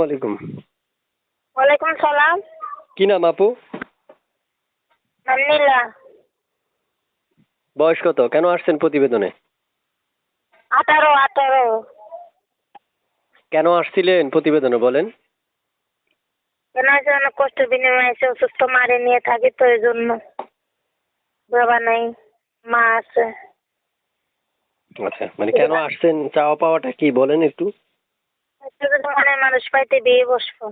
ওয়ালাইকুম ওয়ালাইকুম সালাম কি নাম আপু? নাম নীলা বয়স কত? কেন আসছেন প্রতিবেদনে? আঠারো আঠারো। কেন আসছিলেন প্রতিবেদনে বলেন? কেন অনেক কষ্টের বিনিময়ে এসে অসুস্থ মারে নিয়ে থাকি তো এই জন্য। বাবা নাই মা আছে। আচ্ছা মানে কেন আসছেন? চাওয়া পাওয়াটা কি বলেন একটু? মানে মানুষ পাইতে বিয়ে বসবো।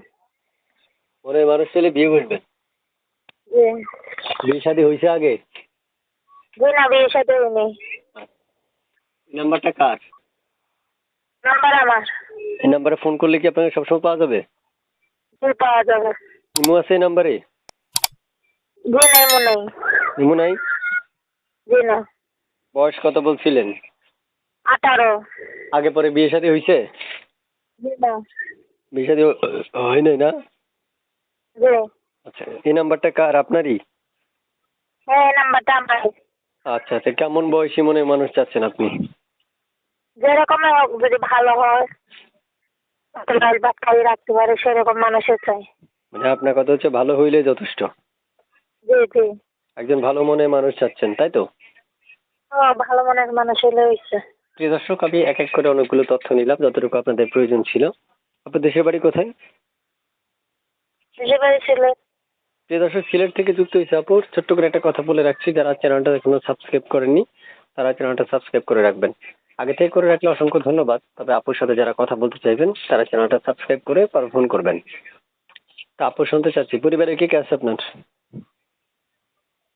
মনে মানুষ বিয়ে বিয়ে শাদী হয়েছে আগে? না সাথে নেই এই নাম্বারটা কার? নাম্বার আমার। এই নাম্বারে ফোন করলে কি আপনাকে সবসময় পাওয়া যাবে? পাওয়া যাবে। ইমো আছে এই নাম্বারে? জি নাই নেই। ইমো নাই? না। বয়স কত বলছিলেন? আঠারো। আগে পরে বিয়ে শাদী হয়েছে শাদী হয় নাই না? আচ্ছা এই নাম্বারটা কার? আপনারই? হ্যাঁ নাম্বারটা আমার। আচ্ছা আচ্ছা কেমন বয়সী মনে মানুষ চাচ্ছেন আপনি? যেরকমই হোক যদি ভালো হয় ভাত খাইয়ে রাখতে পারে সেরকম মানুষের চাই। মানে আপনার কথা হচ্ছে ভালো হইলে যথেষ্ট। জি জি। একজন ভালো মনে মানুষ চাচ্ছেন তাই তো? ভালো মনের মানুষ হলে হয়েছে প্রিয় দর্শক আমি এক এক করে অনেকগুলো তথ্য নিলাম যতটুকু আপনাদের প্রয়োজন ছিল। আপনার দেশের বাড়ি কোথায়? প্রিয় দর্শক সিলেট থেকে যুক্ত হয়েছে আপুর ছোট্ট করে একটা কথা বলে রাখছি যারা চ্যানেলটা এখনও সাবস্ক্রাইব করেননি তারা চ্যানেলটা সাবস্ক্রাইব করে রাখবেন। আগে থেকে করে রাখলে অসংখ্য ধন্যবাদ। তবে আপুর সাথে যারা কথা বলতে চাইবেন তারা চ্যানেলটা সাবস্ক্রাইব করে পর ফোন করবেন। তা আপু শুনতে চাচ্ছি পরিবারে কে কে আছে আপনার?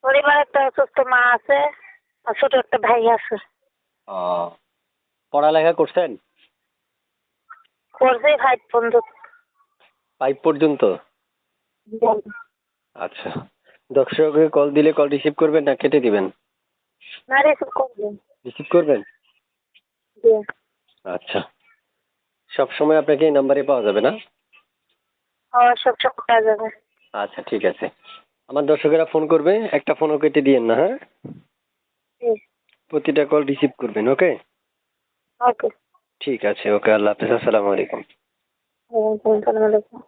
পরিবারে একটা অসুস্থ মা আছে আর ছোট একটা ভাই আছে। পড়ালেখা করছেন? করছে ফাইভ ফাইভ পর্যন্ত? আচ্ছা। দর্শককে কল দিলে কল রিসিভ করবেন না কেটে দিবেন? না রিসিভ করবেন রিসিভ করবেন? আচ্ছা। সব সময় আপনাকে এই নাম্বারে পাওয়া যাবে না? আমার সব সব করা যাবে। আচ্ছা ঠিক আছে। আমার দর্শকেরা ফোন করবে একটা ফোনও কেটে দিয়েন না হ্যাঁ? প্রতিটা কল রিসিভ করবেন ওকে ওকে ঠিক আছে ওকে আল্লাহ হাফেজ আসসালামু আলাইকুম। আসসালামু আলাইকুম